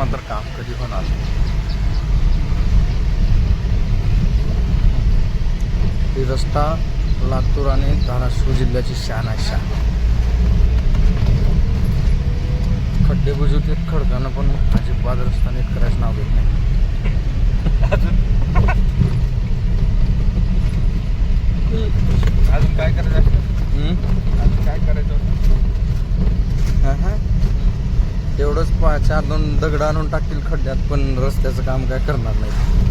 काम कधी होणार? ही रस्ता लातूर आणि धाराशिव जिल्ह्याची शान आहे शान. खड्डे बुजवते खडकानं पण अजिबात रस्ता नीट करायचं नाव घेत नाही अजून काय करायचं असतं? हम्म? अजून काय करायचं होतं? हा, हा. तेवढंच पा चार दोन दगड आणून टाकतील खड्ड्यात पण रस्त्याचं काम काय करणार नाही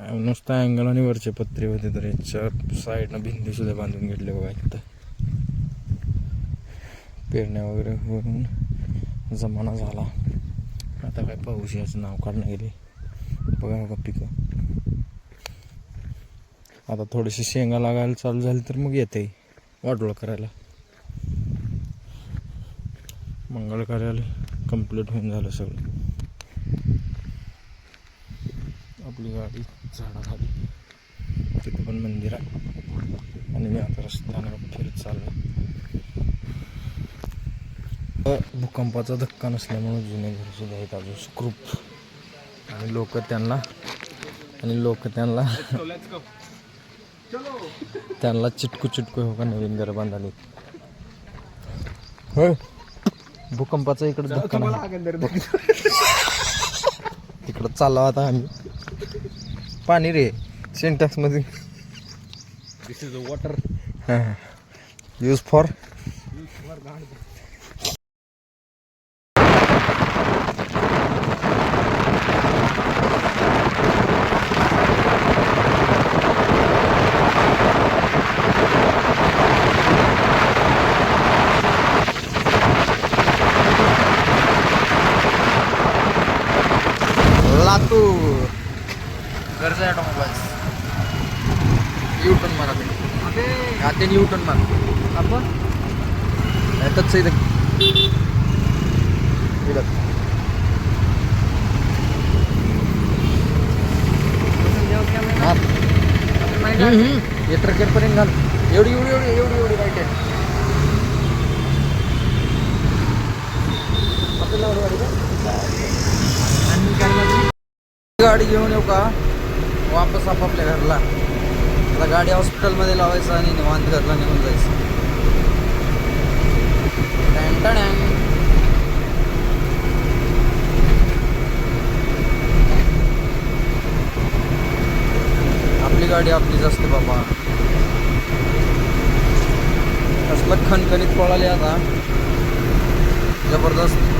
नुसतं अँगल आणि वरचे पत्रे होते तर याच्या साईडनं भिंती सुद्धा बांधून घेतले बघा इथं. पेरण्या वगैरे होऊन जमाना झाला. आता काय पाऊस याचं नाव काढणं गेले. बघा बघा पिकं. आता थोडीशी शेंगा लागायला चालू झाली तर मग येते वाटोळ करायला. मंगळ कार्यालय कंप्लीट होऊन झालं सगळं. आपली गाडी. झाडाखाली. तिथं पण मंदिर आहे. आणि मी आता रस्त्यानं फिरत चाललो भूकंपाचा धक्का नसल्यामुळे जुने घर सुद्धा आहेत अजून सुखरूप. आणि लोक त्यांना आणि लोक त्यांना त्यांना चिटकू चिटकू हो का नवीन घर बांधाले होय. भूकंपाचा इकडे धक्का नाही. तिकडं चाललो आता आम्ही. पाणी रे सिंटॅक्स मध्ये this is water use for Latur गरजा ऑटोमोबाईल्स युटर्न मारा ते हा ते युटर्न मार. आपण? यातच इथं. इथं. ट्रकेटपर्यंत घाल एवढी एवढी एवढी एवढी एवढी राईट आहे? गाडी घेऊन येऊ का? वापस आपापल्या घरला. आता गाडी हॉस्पिटलमध्ये लावायचं आणि निवांत घरला निघून जायचं. टॅन आपली गाडी आपलीच असते बाबा. कसलं खणखणीत पळाली आता. जबरदस्त.